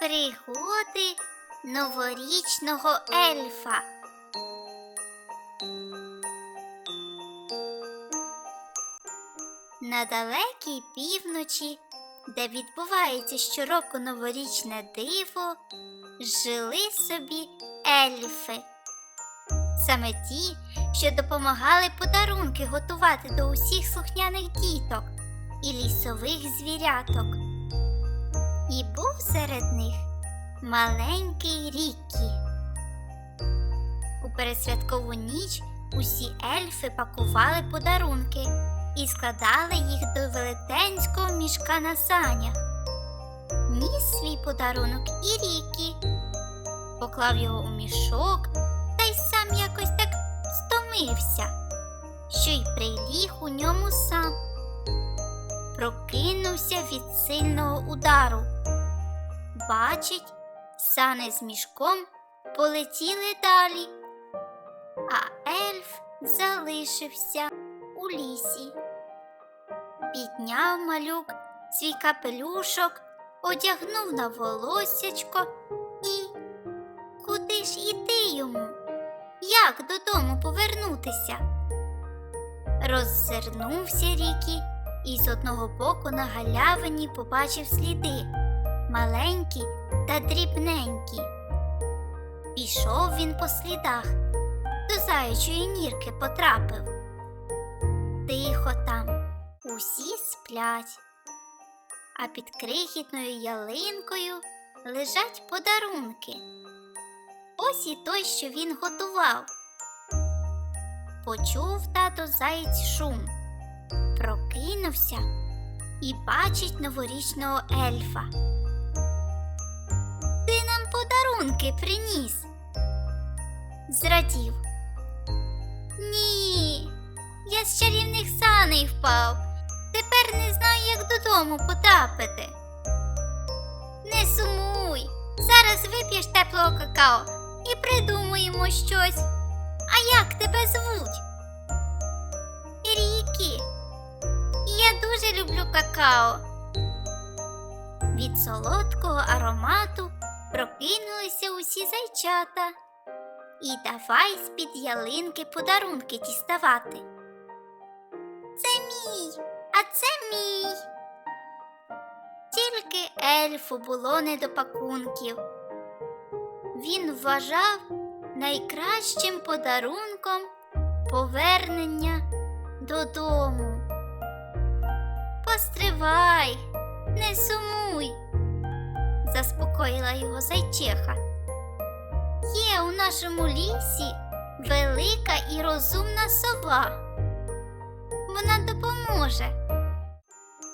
Пригоди новорічного ельфа. На далекій півночі, де відбувається щороку новорічне диво, жили собі ельфи. Саме ті, що допомагали подарунки готувати до усіх слухняних діток і лісових звіряток. І був серед них маленький Рікі. У пересвяткову ніч усі ельфи пакували подарунки і складали їх до велетенського мішка на санях. Ніс свій подарунок і Рікі, поклав його у мішок та й сам якось так стомився, що й приліг у ньому сам. Прокинувся від сильного удару. Бачить, сани з мішком полетіли далі, а ельф залишився у лісі. Підняв малюк свій капелюшок, одягнув на волоссячко і куди ж іти йому? Як додому повернутися? Роззирнувся Рікі і з одного боку на галявині побачив сліди маленькі та дрібненькі. Пішов він по слідах, до заячої нірки потрапив. Тихо там, усі сплять, а під крихітною ялинкою лежать подарунки. Ось і той, що він готував. Почув тато заєць шум, прокинувся і бачить новорічного ельфа. Подарунки приніс. Зрадів. Ні, я з чарівних саней впав. Тепер не знаю, як додому потрапити. Не сумуй. Зараз вип'єш теплого какао і придумаємо щось. А як тебе звуть? Рікі. Я дуже люблю какао. Від солодкого аромату прокинулися усі зайчата. І давай з-під ялинки подарунки діставати. Це мій, а це мій. Тільки ельфу було не до пакунків. Він вважав найкращим подарунком повернення додому. Постривай, не сумуй, заспокоїла його зайчеха. Є у нашому лісі велика і розумна сова. Вона допоможе.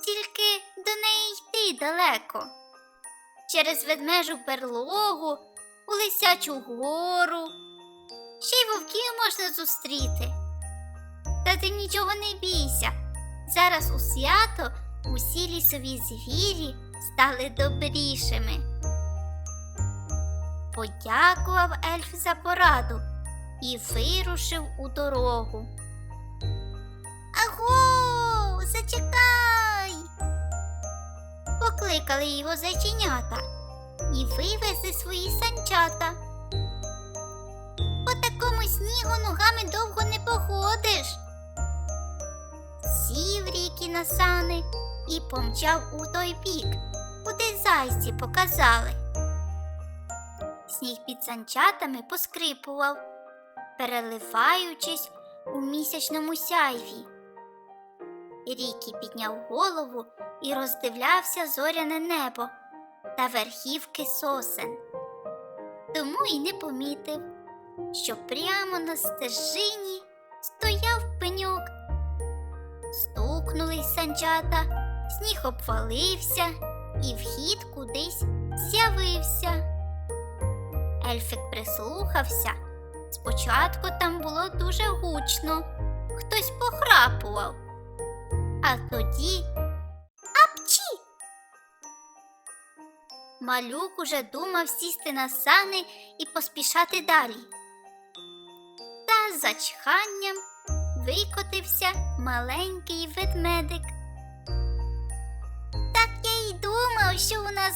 Тільки до неї йти далеко. Через ведмежу берлогу, у лисячу гору. Ще й вовків можна зустріти. Та ти нічого не бійся. Зараз у свято усі лісові звірі стали добрішими. Подякував ельф за пораду і вирушив у дорогу. Аго, зачекай. Покликали його зайченята і вивезли свої санчата. По такому снігу ногами довго не походиш. Сів ріки на сани і помчав у той бік, куди зайці показали. Сніг під санчатами поскрипував, переливаючись у місячному сяйві. Рікі підняв голову і роздивлявся зоряне небо та верхівки сосен. Тому й не помітив, що прямо на стежині стояв пеньок. Стукнулись санчата, сніг обвалився, і вхід кудись з'явився. Ельфик прислухався. Спочатку там було дуже гучно, хтось похрапував. А тоді апчі. Малюк уже думав сісти на сани і поспішати далі. Та за чханням викотився маленький ведмедик.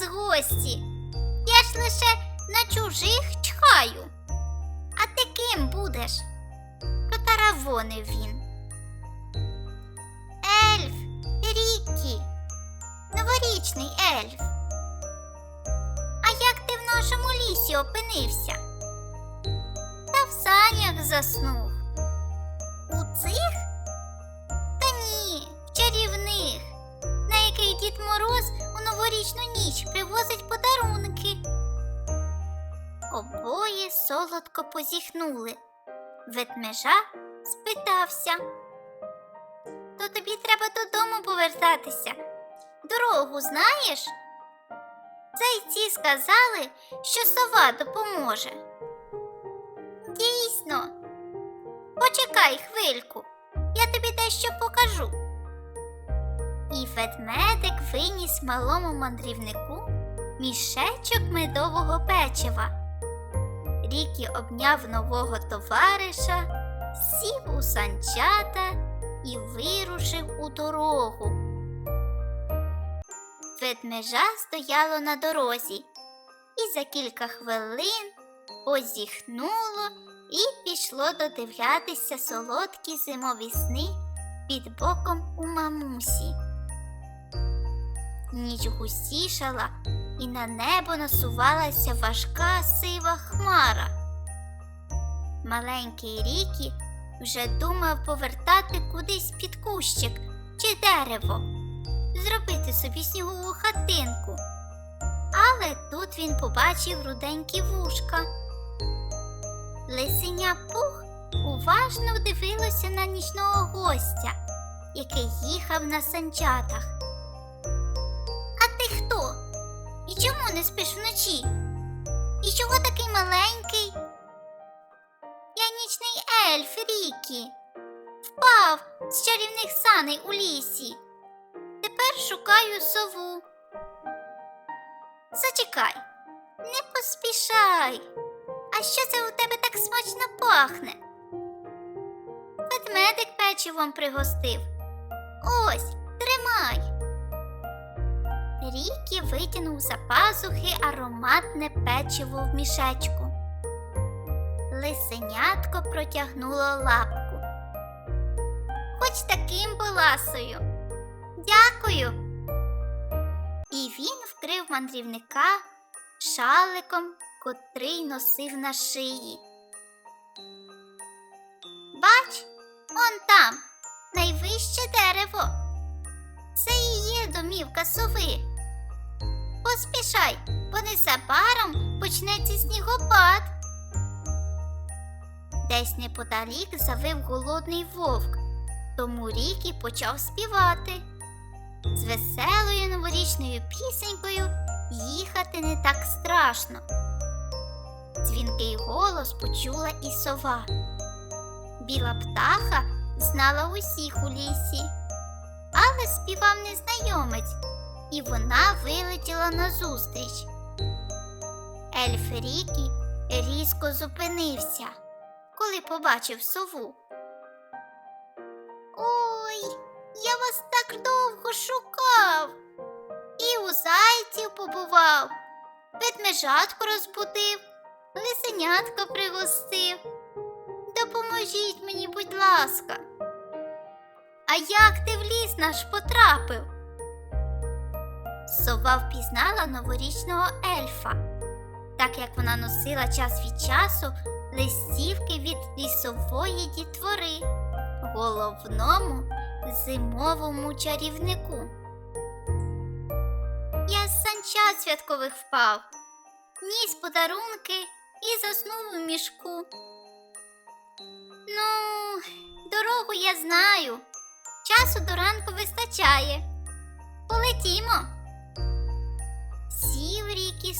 Нас гості. ж лише на чужих чхаю. А ти ким будеш? Протаравонив він. Ельф, Рікі, новорічний ельф. А як ти в нашому лісі опинився? Та в санях заснув. У цих? Солодко позіхнули. Ведмежа спитався. То тобі треба додому повертатися. Дорогу знаєш? Зайці сказали, що сова допоможе. Дійсно. Почекай хвильку, я тобі дещо покажу. І ведмедик виніс малому мандрівнику мішечок медового печива. Рікі обняв нового товариша, сів у санчата і вирушив у дорогу. Ведмежа стояло на дорозі, і за кілька хвилин позіхнуло і пішло додивлятися солодкі зимові сни під боком у мамусі. Ніч густішала, і на небо насувалася важка сива хмара. Маленький Рікі вже думав повертати кудись під кущик чи дерево, зробити собі снігову хатинку. Але тут він побачив руденькі вушка. Лисеня пух уважно дивилося на нічного гостя, який їхав на санчатах. Чому не спиш вночі? І чого такий маленький? Я нічний ельф Рікі. Впав з чарівних саней у лісі. Тепер шукаю сову. Зачекай, не поспішай. А що це у тебе так смачно пахне? Ведмедик печивом пригостив. Ось. Рікі витягнув за пазухи ароматне печиво в мішечку. Лисенятко протягнуло лапку. Хоч таким поласою. Дякую. І він вкрив мандрівника шаликом, котрий носив на шиї. Бач, он там, найвище дерево. Це і є домівка сови. Поспішай, бо незабаром почнеться снігопад. Десь неподалік завив голодний вовк, тому Рікі почав співати. З веселою новорічною пісенькою їхати не так страшно. Дзвінкий голос почула і сова. Біла птаха знала усіх у лісі, але співав незнайомець, і вона вилетіла назустріч. Ельф Рікі різко зупинився, коли побачив сову. Ой, я вас так довго шукав. І у зайців побував, ведмежатку розбудив, лисенятко пригостив. Допоможіть мені, будь ласка. А як ти в ліс наш потрапив? Сова впізнала новорічного ельфа, так як вона носила час від часу листівки від лісової дітвори, головному зимовому чарівнику. Я з санчат святкових впав, ніс подарунки і заснув у мішку. Ну, дорогу я знаю. Часу до ранку вистачає. Полетімо.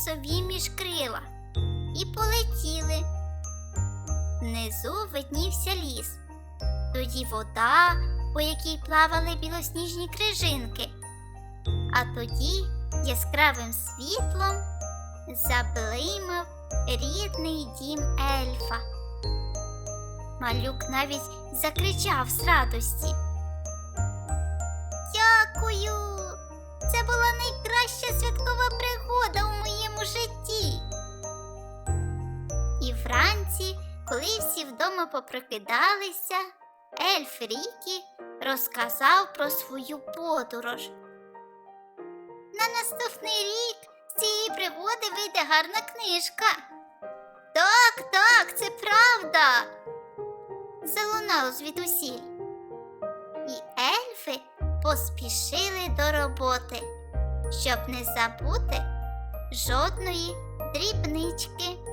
Сові між крила і полетіли. Внизу виднівся ліс, тоді вода, по якій плавали білосніжні крижинки, а тоді яскравим світлом заблимав рідний дім ельфа. Малюк навіть закричав з радості. Дякую! Це була найкраща святкова пригода у моєму житті. І вранці, коли всі вдома попрокидалися, ельф Рікі розказав про свою подорож. На наступний рік з цієї пригоди вийде гарна книжка. Так, так, це правда. Залунало звідусіль. І ельфи поспішили до роботи, щоб не забути жодної дрібнички.